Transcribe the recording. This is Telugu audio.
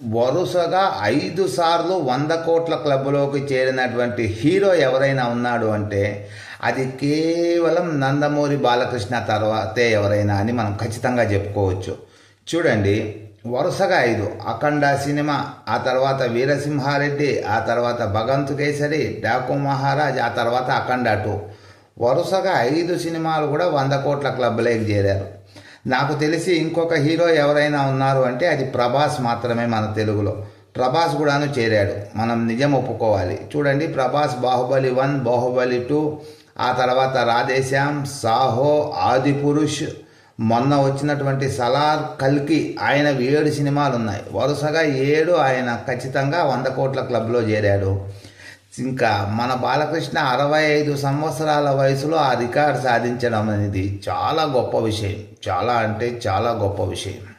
వరుసగా ఐదు సార్లు వంద కోట్ల క్లబ్లోకి చేరినటువంటి హీరో ఎవరైనా ఉన్నాడు అంటే అది కేవలం నందమూరి బాలకృష్ణ తర్వాతే ఎవరైనా అని మనం ఖచ్చితంగా చెప్పుకోవచ్చు. చూడండి వరుసగా ఐదు. అఖండ సినిమా ఆ తర్వాత వీరసింహారెడ్డి ఆ తర్వాత భగవంత్ కేసరి డాకు మహారాజ్ ఆ తర్వాత అఖండ టూ. వరుసగా ఐదు సినిమాలు కూడా వంద కోట్ల క్లబ్లోకి చేరారు. నాకు తెలిసి ఇంకొక హీరో ఎవరైనా ఉన్నారు అంటే అది ప్రభాస్ మాత్రమే మన తెలుగులో. ప్రభాస్ కూడాను చేరాడు. మనం నిజం ఒప్పుకోవాలి. చూడండి ప్రభాస్ బాహుబలి వన్ బాహుబలి టూ ఆ తర్వాత రాధేశ్యామ్ సాహో ఆదిపురుష్ మొన్న వచ్చినటువంటి సలార్ కల్కి ఆయన ఏడు సినిమాలు ఉన్నాయి వరుసగా ఏడు ఆయన ఖచ్చితంగా వంద కోట్ల క్లబ్లో చేరాడు. ఇంకా మన బాలకృష్ణ అరవై ఐదు సంవత్సరాల వయసులో ఆ రికార్డ్ సాధించడం అనేది చాలా గొప్ప విషయం. చాలా అంటే చాలా గొప్ప విషయం.